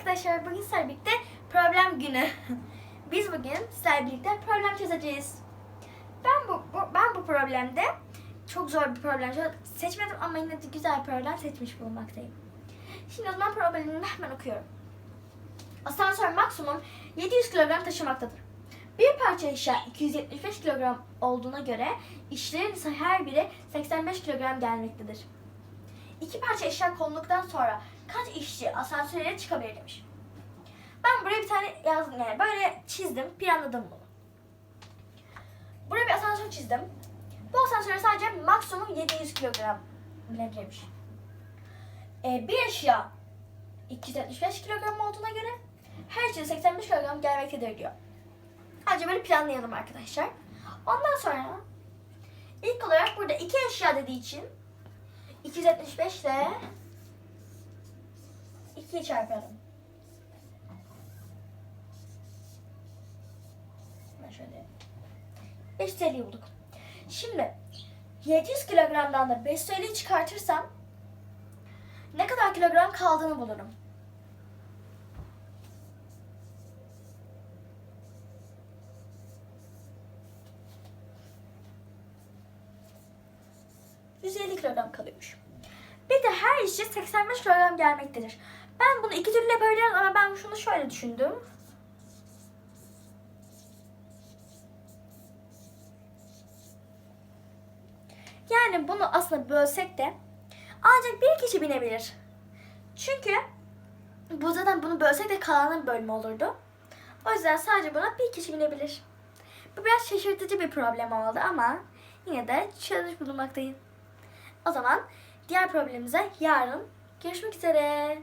arkadaşlar. Bugün sizlerle birlikte problem günü. Biz bugün sizlerle birlikte problem çözeceğiz. Ben bu, bu- ben bu problemde çok zor bir problem seçmedim ama yine de güzel bir problem seçmiş bulunmaktayım. Şimdi o zaman problemimi hemen okuyorum. Asansör maksimum 700 kilogram taşımaktadır. Bir parça eşya 275 kilogram olduğuna göre işlerin ise her biri 85 kilogram gelmektedir. İki parça eşya konuluktan sonra kaç işçi asansöre çıkabilir demiş. Ben buraya bir tane yazdım yani böyle çizdim, planladım bunu. Buraya bir asansör çizdim. Bu asansöre sadece maksimum 700 kilogram binebilirmiş. Ee, bir eşya 275 kilogram olduğuna göre her şey 85 kilogram gelmektedir diyor. Önce böyle planlayalım arkadaşlar. Ondan sonra ilk olarak burada iki eşya dediği için 275 ile 2'yi çarpalım. Ben şöyle 5 TL bulduk. Şimdi 700 kilogramdan da 5 TL'yi çıkartırsam ne kadar kilogram kaldığını bulurum. ...150 kilogram kalıyormuş. İşçi 85 kilogram gelmektedir. Ben bunu iki türlü yapabilirim ama ben şunu şöyle düşündüm. Yani bunu aslında bölsek de ancak bir kişi binebilir. Çünkü bu zaten bunu bölsek de kalanın bölme olurdu. O yüzden sadece buna bir kişi binebilir. Bu biraz şaşırtıcı bir problem oldu ama yine de çözmüş bulunmaktayım. O zaman diğer problemimize yarın görüşmek üzere.